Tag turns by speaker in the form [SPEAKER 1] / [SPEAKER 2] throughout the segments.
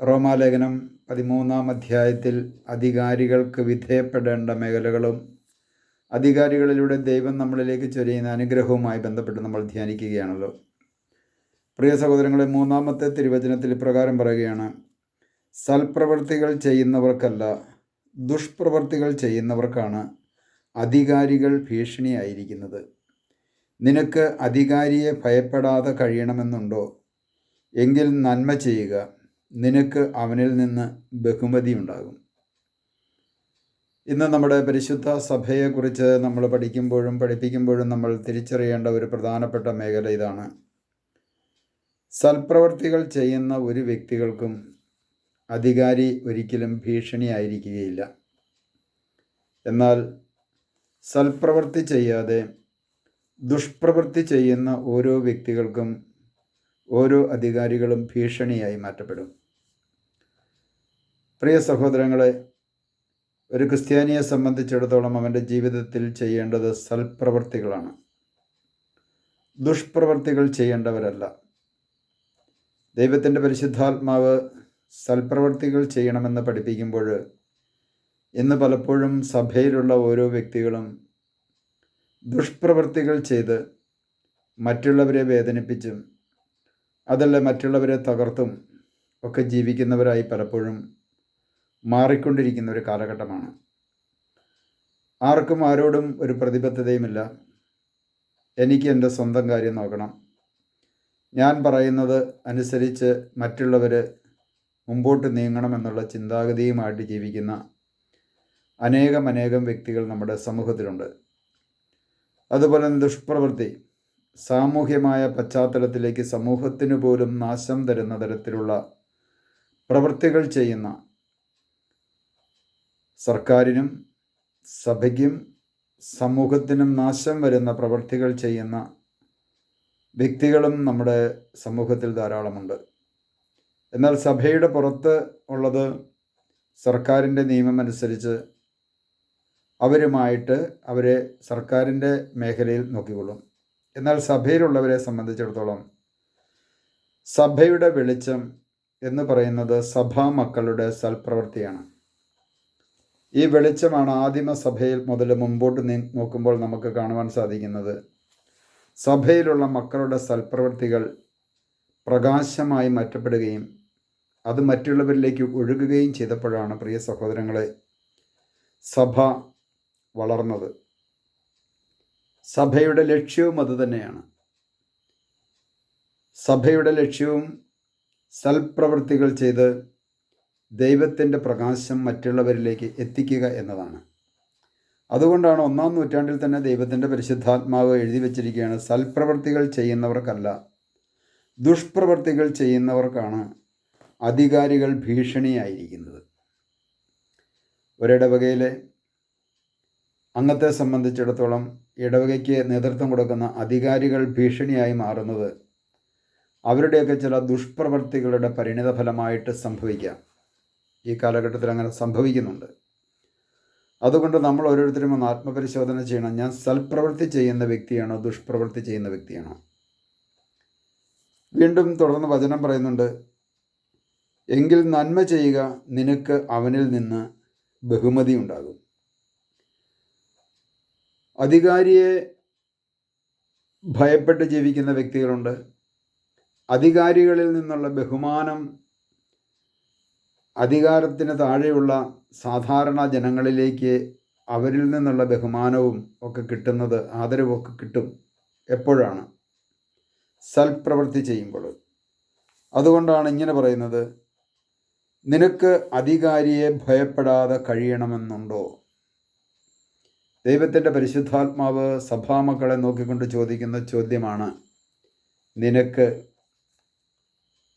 [SPEAKER 1] റോമാലേഖനം പതിമൂന്നാം അധ്യായത്തിൽ അധികാരികൾക്ക് വിധേയപ്പെടേണ്ട മേഖലകളും അധികാരികളിലൂടെ ദൈവം നമ്മളിലേക്ക് ചൊരിയുന്ന അനുഗ്രഹവുമായി ബന്ധപ്പെട്ട് നമ്മൾ ധ്യാനിക്കുകയാണല്ലോ. പ്രിയ സഹോദരങ്ങളെ മൂന്നാമത്തെ തിരുവചനത്തിൽ ഇപ്രകാരം പറയുകയാണ് സൽപ്രവൃത്തികൾ ചെയ്യുന്നവർക്കല്ല ദുഷ്പ്രവൃത്തികൾ ചെയ്യുന്നവർക്കാണ് അധികാരികൾ ഭീഷണിയായിരിക്കുന്നത്. നിനക്ക് അധികാരിയെ ഭയപ്പെടാതെ കഴിയണമെന്നുണ്ടോ? എങ്കിൽ നന്മ ചെയ്യുക. നിനക്ക് അവനിൽ നിന്ന് ബഹുമതി ഉണ്ടാകും. ഇന്ന് നമ്മുടെ പരിശുദ്ധ സഭയെക്കുറിച്ച് നമ്മൾ പഠിക്കുമ്പോഴും പഠിപ്പിക്കുമ്പോഴും നമ്മൾ തിരിച്ചറിയേണ്ട ഒരു പ്രധാനപ്പെട്ട മേഖല ഇതാണ്. സൽപ്രവർത്തികൾ ചെയ്യുന്ന ഒരു വ്യക്തികൾക്കും അധികാരി ഒരിക്കലും ഭീഷണിയായിരിക്കുകയില്ല. എന്നാൽ സൽപ്രവൃത്തി ചെയ്യാതെ ദുഷ്പ്രവൃത്തി ചെയ്യുന്ന ഓരോ വ്യക്തികൾക്കും ഓരോ അധികാരികളും ഭീഷണിയായി മാറ്റപ്പെടും. പ്രിയ സഹോദരങ്ങളെ ഒരു ക്രിസ്ത്യാനിയെ സംബന്ധിച്ചിടത്തോളം അവന്റെ ജീവിതത്തിൽ ചെയ്യേണ്ടത് സൽപ്രവർത്തികളാണ്. ദുഷ്പ്രവർത്തികൾ ചെയ്യേണ്ടവരല്ല. ദൈവത്തിന്റെ പരിശുദ്ധാത്മാവ് സൽപ്രവർത്തികൾ ചെയ്യണമെന്ന് പഠിപ്പിക്കുമ്പോൾ ഇന്ന് പലപ്പോഴും സഭയിലുള്ള ഓരോ വ്യക്തികളും ദുഷ്പ്രവർത്തികൾ ചെയ്ത് മറ്റുള്ളവരെ വേദനിപ്പിച്ചും അതല്ല മറ്റുള്ളവരെ തകർത്തും ഒക്കെ ജീവിക്കുന്നവരായി പലപ്പോഴും മാറിക്കൊണ്ടിരിക്കുന്ന ഒരു കാലഘട്ടമാണ്. ആർക്കും ആരോടും ഒരു പ്രതിബദ്ധതയുമില്ല. എനിക്ക് എന്റെ സ്വന്തം കാര്യം നോക്കണം. ഞാൻ പറയുന്നത് അനുസരിച്ച് മറ്റുള്ളവർ മുമ്പോട്ട് നീങ്ങണമെന്നുള്ള ചിന്താഗതിയുമായിട്ട് ജീവിക്കുന്ന അനേകം അനേകം വ്യക്തികൾ നമ്മുടെ സമൂഹത്തിലുണ്ട്. അതുപോലെ ദുഷ്പ്രവൃത്തി സാമൂഹ്യമായ പശ്ചാത്തലത്തിലേക്ക് സമൂഹത്തിന് പോലും നാശം തരുന്ന തരത്തിലുള്ള പ്രവൃത്തികൾ ചെയ്യുന്ന സർക്കാരിനും സഭയ്ക്കും സമൂഹത്തിനും നാശം വരുന്ന പ്രവൃത്തികൾ ചെയ്യുന്ന വ്യക്തികളും നമ്മുടെ സമൂഹത്തിൽ ധാരാളമുണ്ട്. എന്നാൽ സഭയുടെ പുറത്ത് ഉള്ളത് സർക്കാരിന്റെ നിയമം അനുസരിച്ച് അവരുമായിട്ട് അവരെ സർക്കാരിന്റെ മേഖലയിൽ നോക്കിക്കൊള്ളും. എന്നാൽ സഭയിലുള്ളവരെ സംബന്ധിച്ചിടത്തോളം സഭയുടെ വെളിച്ചം എന്ന് പറയുന്നത് സഭാ മക്കളുടെ സൽപ്രവൃത്തിയാണ് ഈ വെളിച്ചമാണ് ആദിമ സഭയിൽ മുതൽ മുമ്പോട്ട് നോക്കുമ്പോൾ നമുക്ക് കാണുവാൻ സാധിക്കുന്നത്. സഭയിലുള്ള മക്കളുടെ സൽപ്രവൃത്തികൾ പ്രകാശമായി മാറ്റപ്പെടുകയും അത് മറ്റുള്ളവരിലേക്ക് ഒഴുകുകയും ചെയ്തപ്പോഴാണ് പ്രിയ സഹോദരങ്ങളെ സഭ വളർന്നത്. സഭയുടെ ലക്ഷ്യവും അതുതന്നെയാണ് സഭയുടെ ലക്ഷ്യവും സൽപ്രവൃത്തികൾ ചെയ്ത് ദൈവത്തിന്റെ പ്രകാശം മറ്റുള്ളവരിലേക്ക് എത്തിക്കുക എന്നതാണ്. അതുകൊണ്ടാണ് ഒന്നാം നൂറ്റാണ്ടിൽ തന്നെ ദൈവത്തിന്റെ പരിശുദ്ധാത്മാവ് എഴുതി വച്ചിരിക്കുകയാണ് സൽപ്രവൃത്തികൾ ചെയ്യുന്നവർക്കല്ല ദുഷ്പ്രവർത്തികൾ ചെയ്യുന്നവർക്കാണ് അധികാരികൾ ഭീഷണിയായിരിക്കുന്നത്. ഒരിടവകയിലെ അംഗത്തെ സംബന്ധിച്ചിടത്തോളം ഇടവകയ്ക്ക് നേതൃത്വം കൊടുക്കുന്ന അധികാരികൾ ഭീഷണിയായി മാറുന്നത് അവരുടെയൊക്കെ ചില ദുഷ്പ്രവർത്തികളുടെ പരിണിത ഫലമായിട്ട് സംഭവിക്കാം. ഈ കാലഘട്ടത്തിൽ അങ്ങനെ സംഭവിക്കുന്നുണ്ട്. അതുകൊണ്ട് നമ്മൾ ഓരോരുത്തരും ഒന്ന് ആത്മപരിശോധന ചെയ്യണം. ഞാൻ സൽപ്രവൃത്തി ചെയ്യുന്ന വ്യക്തിയാണോ ദുഷ്പ്രവൃത്തി ചെയ്യുന്ന വ്യക്തിയാണോ? വീണ്ടും തുടർന്ന് വചനം പറയുന്നുണ്ട് എങ്കിൽ നന്മ ചെയ്യുക നിനക്ക് അവനിൽ നിന്ന് ബഹുമതി ഉണ്ടാകും. അധികാരിയെ ഭയപ്പെട്ട് ജീവിക്കുന്ന വ്യക്തികളുണ്ട്. അധികാരികളിൽ നിന്നുള്ള ബഹുമാനം അധികാരത്തിന് താഴെയുള്ള സാധാരണ ജനങ്ങളിലേക്ക് അവരിൽ നിന്നുള്ള ബഹുമാനവും ഒക്കെ കിട്ടുന്നത് ആദരവൊക്കെ കിട്ടും എപ്പോഴാണ്? സൽപ്രവൃത്തി ചെയ്യുമ്പോൾ. അതുകൊണ്ടാണ് ഇങ്ങനെ പറയുന്നത് നിനക്ക് അധികാരിയെ ഭയപ്പെടാതെ കഴിയണമെന്നുണ്ടോ? ദൈവത്തിന്റെ പരിശുദ്ധാത്മാവ് സഭാമക്കളെ നോക്കിക്കൊണ്ട് ചോദിക്കുന്ന ചോദ്യമാണ് നിനക്ക്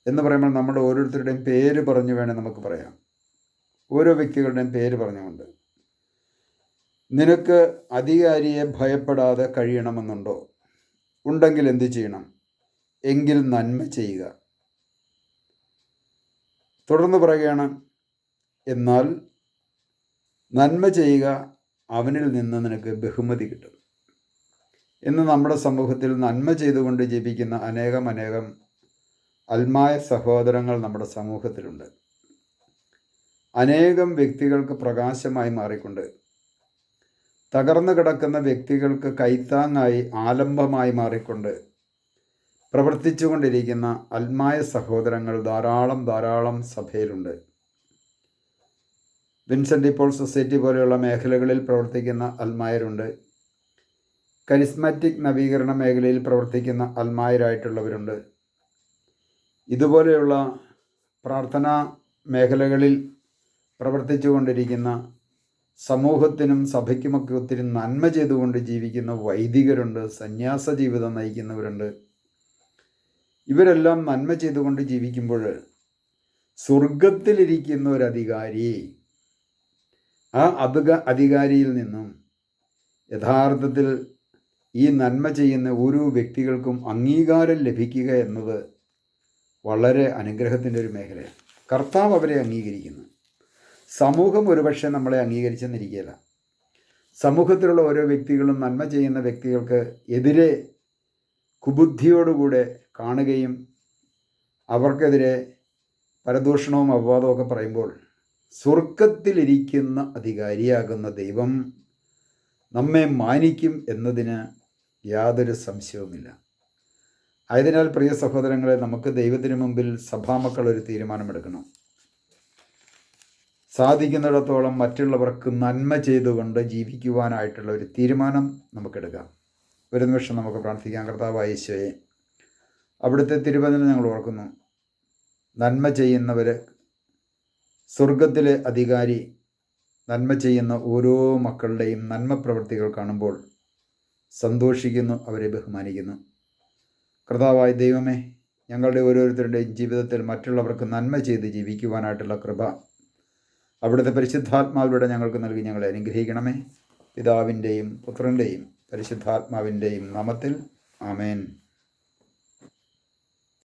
[SPEAKER 1] എന്ന് പറയുമ്പോൾ നമ്മുടെ ഓരോരുത്തരുടെയും പേര് പറഞ്ഞു വേണേൽ നമുക്ക് പറയാം. ഓരോ വ്യക്തികളുടെയും പേര് പറഞ്ഞുകൊണ്ട്. നിനക്ക് അധികാരിയെ ഭയപ്പെടാതെ കഴിയണമെന്നുണ്ടോ? ഉണ്ടെങ്കിൽ എന്ത് ചെയ്യണം? എങ്കിൽ നന്മ ചെയ്യുക. തുടർന്ന് പറയുകയാണ് എന്നാൽ നന്മ ചെയ്യുക അവനിൽ നിന്ന് നിനക്ക് ബഹുമതി കിട്ടും. ഇന്ന് നമ്മുടെ സമൂഹത്തിൽ നന്മ ചെയ്തുകൊണ്ട് ജീവിക്കുന്ന അനേകം അനേകം അൽമായ സഹോദരങ്ങൾ നമ്മുടെ സമൂഹത്തിലുണ്ട്. അനേകം വ്യക്തികൾക്ക് പ്രകാശമായി മാറിക്കൊണ്ട് തകർന്നു കിടക്കുന്ന വ്യക്തികൾക്ക് കൈത്താങ്ങായി ആലംബമായി മാറിക്കൊണ്ട് പ്രവർത്തിച്ചുകൊണ്ടിരിക്കുന്ന അൽമായ സഹോദരങ്ങൾ ധാരാളം ധാരാളം സഭയിലുണ്ട്. വിൻസെന്റ് ഇപ്പോൾ സൊസൈറ്റി പോലെയുള്ള മേഖലകളിൽ പ്രവർത്തിക്കുന്ന അൽമായരുണ്ട്. കരിസ്മാറ്റിക് നവീകരണ മേഖലയിൽ പ്രവർത്തിക്കുന്ന അൽമായരായിട്ടുള്ളവരുണ്ട്. ഇതുപോലെയുള്ള പ്രാർത്ഥനാ മേഖലകളിൽ പ്രവർത്തിച്ചു കൊണ്ടിരിക്കുന്ന സമൂഹത്തിനും സഭയ്ക്കുമൊക്കെ ഒത്തിരി നന്മ ചെയ്തുകൊണ്ട് ജീവിക്കുന്ന വൈദികരുണ്ട് സന്യാസ ജീവിതം നയിക്കുന്നവരുണ്ട്. ഇവരെല്ലാം നന്മ ചെയ്തുകൊണ്ട് ജീവിക്കുമ്പോൾ സ്വർഗത്തിലിരിക്കുന്ന ഒരു അധികാരി ആ അധിക അധികാരിയിൽ നിന്നും യഥാർത്ഥത്തിൽ ഈ നന്മ ചെയ്യുന്ന ഓരോ വ്യക്തികൾക്കും അംഗീകാരം ലഭിക്കുക എന്നത് വളരെ അനുഗ്രഹത്തിന്റെ ഒരു മേഖലയാണ്. കർത്താവ് അവരെ അംഗീകരിക്കുന്നു. സമൂഹം ഒരുപക്ഷെ നമ്മളെ അംഗീകരിച്ചെന്നിരിക്കുകയില്ല. സമൂഹത്തിലുള്ള ഓരോ വ്യക്തികളും നന്മ ചെയ്യുന്ന വ്യക്തികൾക്ക് എതിരെ കുബുദ്ധിയോടുകൂടെ കാണുകയും അവർക്കെതിരെ പരദൂഷണവും അപവാദവും ഒക്കെ പറയുമ്പോൾ സ്വർഗത്തിലിരിക്കുന്ന അധികാരിയാകുന്ന ദൈവം നമ്മെ മാനിക്കും എന്നതിന് യാതൊരു സംശയവുമില്ല. ആയതിനാൽ പ്രിയ സഹോദരങ്ങളെ നമുക്ക് ദൈവത്തിന് മുമ്പിൽ സഭാമക്കൾ ഒരു തീരുമാനമെടുക്കണം. സാധിക്കുന്നിടത്തോളം മറ്റുള്ളവർക്ക് നന്മ ചെയ്തുകൊണ്ട് ജീവിക്കുവാനായിട്ടുള്ള ഒരു തീരുമാനം നമുക്കെടുക്കാം. ഒരു നിമിഷം നമുക്ക് പ്രാർത്ഥിക്കാം. കർത്താവ് ഈശോയെ അവിടുത്തെ തിരുവചനം ഞങ്ങൾ ഓർക്കുന്നു. നന്മ ചെയ്യുന്നവർ സ്വർഗത്തിലെ അധികാരി നന്മ ചെയ്യുന്ന ഓരോ മക്കളുടെയും നന്മ പ്രവൃത്തികൾ കാണുമ്പോൾ സന്തോഷിക്കുന്നു അവരെ ബഹുമാനിക്കുന്നു. കർത്താവായ ദൈവമേ ഞങ്ങളുടെ ഓരോരുത്തരുടെയും ജീവിതത്തിൽ മറ്റുള്ളവർക്ക് നന്മ ചെയ്ത് ജീവിക്കുവാനായിട്ടുള്ള കൃപ അവിടുത്തെ പരിശുദ്ധാത്മാവിലൂടെ ഞങ്ങൾക്ക് നൽകി ഞങ്ങളെ അനുഗ്രഹിക്കണമേ. പിതാവിന്റെയും പുത്രന്റെയും പരിശുദ്ധാത്മാവിന്റെയും നാമത്തിൽ ആമേൻ.